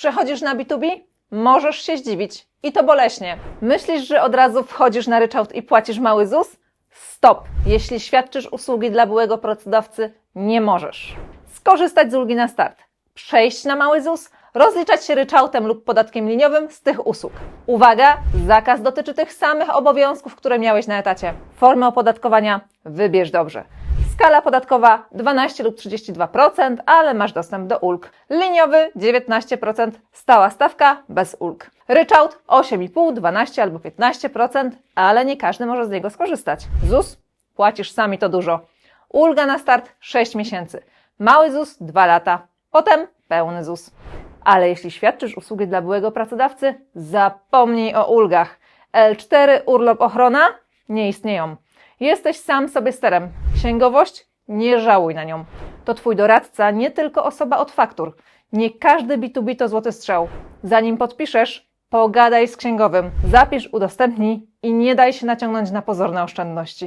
Przechodzisz na B2B? Możesz się zdziwić. I to boleśnie. Myślisz, że od razu wchodzisz na ryczałt i płacisz mały ZUS? Stop! Jeśli świadczysz usługi dla byłego pracodawcy, nie możesz. Skorzystać z ulgi na start. Przejść na mały ZUS, rozliczać się ryczałtem lub podatkiem liniowym z tych usług. Uwaga! Zakaz dotyczy tych samych obowiązków, które miałeś na etacie. Formę opodatkowania wybierz dobrze. Skala podatkowa 12 lub 32%, ale masz dostęp do ulg. Liniowy 19%, stała stawka bez ulg. Ryczałt 8,5, 12 albo 15%, ale nie każdy może z niego skorzystać. ZUS płacisz sami to dużo. Ulga na start 6 miesięcy. Mały ZUS 2 lata. Potem pełny ZUS. Ale jeśli świadczysz usługi dla byłego pracodawcy, zapomnij o ulgach. L4 urlop ochrona nie istnieją. Jesteś sam sobie sterem. Księgowość? Nie żałuj na nią. To twój doradca, nie tylko osoba od faktur. Nie każdy B2B to złoty strzał. Zanim podpiszesz, pogadaj z księgowym, zapisz, udostępnij i nie daj się naciągnąć na pozorne oszczędności.